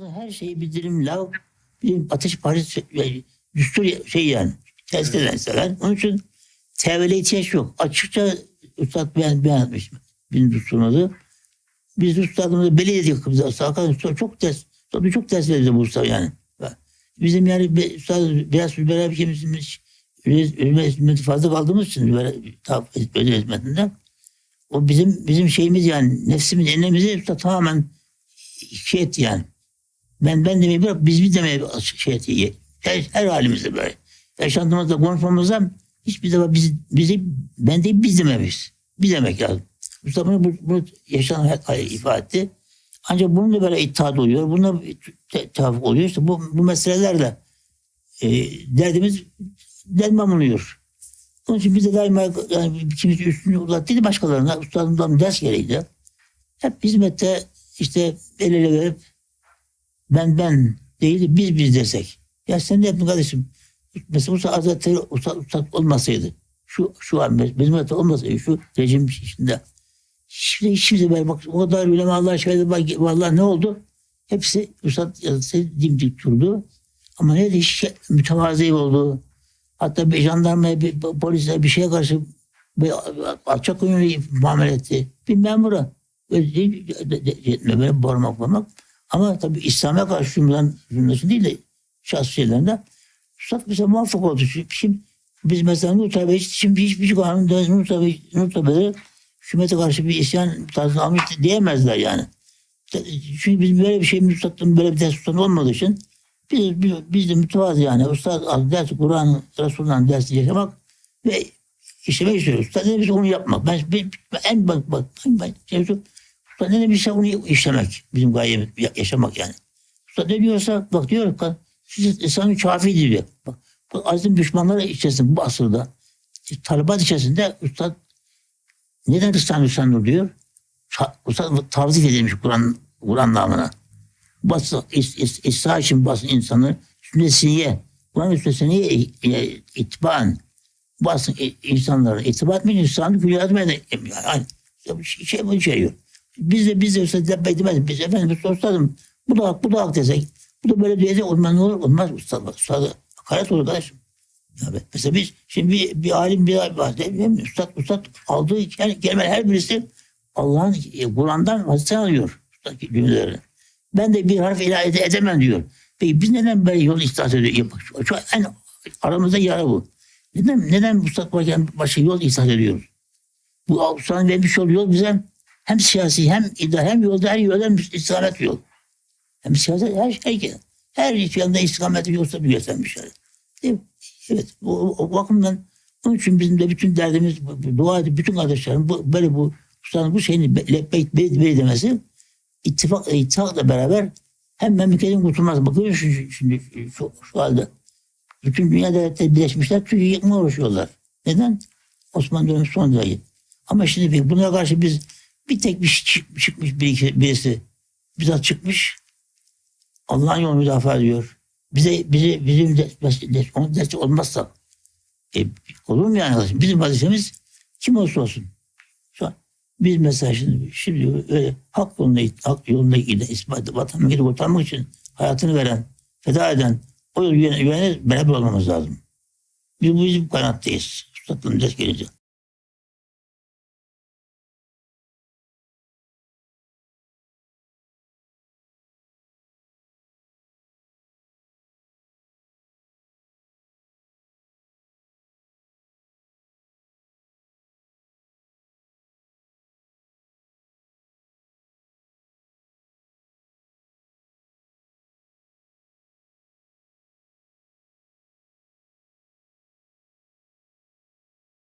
Her şeyi bir dilim lav, bir ateş parçası, yani düstur şey yani. Test eden sever. Onun için tevhile ihtiyaç yok. Açıkça Üstad beyan etmiş. Bizim düsturumuzu. Biz üstadımızı belli dedik. Bize Hakan Usta çok ters, tabii çok ters verdi bu usta yani. Bizim yani be- üstad biraz beraber bir şeyimiz hizmeti fazla kaldığımız için böyle özel hizmetinden o bizim bizim şeyimiz yani nefsimiz enemizi usta tamamen şey etti yani. Ben ben demeyi bırak biz biz demeyi şey etti. Her, her halimizde böyle. Yaşantımızda konuşmamızda hiçbir zaman biz, bizi ben değil biz dememiş. Biz demek lazım. Mustafa bunu, bunu, yaşanan ifade etti. Ancak bunun da böyle itaat oluyor. Bununla te- tevafuk oluyor. İşte bu, bu meselelerle e, derdimiz derman oluyor. Onun için biz de daima yani kimisi üstünü uzattıydı başkalarına. Ustadımdan ders gereğiydi. Hep hizmette işte el ele verip ben ben değil de biz biz desek. Ya sen de yapın kardeşim. Mesela Musa Hazretleri Ustad, Ustad olmasaydı şu şu an bizim olmasaydı şu rejim içinde Şimdi kimse böyle bak o kadar ulema Allah şahidi bak vallahi ne oldu? Hepsi Üstad Hazretleri dimdik durdu. Ama ne de hiç mütevazi oldu. Hatta bir jandarmaya, bir polise bir şeye karşı bir alçak gönüllü muamele etti. Bir memura. Öyle değil, de- de- de- etme, böyle bağırmak bağırmak. Ama tabii İslam'a karşı cümlesi değil de şahsi şeylerinde Üstad bize muvaffak oldu. Şimdi, biz mesela Nur Tabi, şimdi hiçbir kanun ders Nur Tabi, Nur Tabi'leri hükümete karşı bir isyan tarzı almış diyemezler yani. Çünkü bizim böyle bir şeyimiz Üstad'ın böyle bir ders tutan olmadığı için biz, biz, biz de mütevazı yani. Ustad dersi Kur'an, Resulullah'ın dersi yaşamak ve işlemek istiyoruz. Ne demişse onu yapmak. Ben, ben, en bak bak ben, ben şey Usta ne demişse onu işlemek. Bizim gayemiz ya- yaşamak yani. Usta ne diyorsa bak diyor ki siz insanın kafi diyor. Bak, bu azim düşmanları içerisinde bu asırda talibat içerisinde Ustad neden Risale-i Hüsnü diyor? Ta- Ustad tavzif edilmiş Kur'an Kur'an namına. Basın, is, is, İsra için basın insanı sünnesiye, Kur'an üstesine itibaan basın i- insanları itibar etmeyin, insanı külliyat etmeyin. Yani, yani şey, şey, bu şey yok. Biz de biz de Üstad demedik. Biz efendim ustadım bu da bu da hak desek. Bu da böyle diyecek olmaz ne olur? Olmaz ustad. Ustad hakaret olur kardeşim. Tabii. Mesela biz şimdi bir, bir alim bir mi? Üstad, üstad aldığı yani kelime her birisi Allah'ın e, Kur'an'dan vasıta alıyor. Üstad cümlelerini. Ben de bir harf ilave ede- edemem diyor. Peki biz neden böyle yol ihsas ediyoruz? Şu, en aramızda yara bu. Neden, neden Üstad varken başka yol ihsas ediyoruz? Bu Ustad'ın vermiş olduğu yol bize hem siyasi hem idare hem yolda her yolda istikamet yol. Hem siyaset her şey her yanda istikamet yolsa bir göstermiş yani. Değil mi? Evet o, o bakımdan onun için bizim de bütün derdimiz dua edip bütün kardeşlerim bu, böyle bu ustanın bu şeyini be- lebbeyk bey bey demesi ittifak ittifakla beraber hem memleketin kurtulması. Bakıyoruz şimdi, şimdi şu, şu halde. Bütün dünya devletleri birleşmişler Türkiye'yi yıkmaya uğraşıyorlar. Neden? Osmanlı dönemi son derece. Ama şimdi bunlara karşı biz bir tek bir şey çık- çıkmış bir iki, birisi bizzat çıkmış Allah'ın yolunu müdafaa ediyor. Bize bize bizim onun destek olmazsa e, olur mu yani? Bizim vazifemiz kim olsun. An biz mesela şimdi, şimdi öyle hak yolunda, hak yolunda giden, ispat, vatan millet kurtarmak için hayatını veren, feda eden o güvene, güvene beraber olmamız lazım. Biz bu bizim kanattayız. Üstadın ders gelince.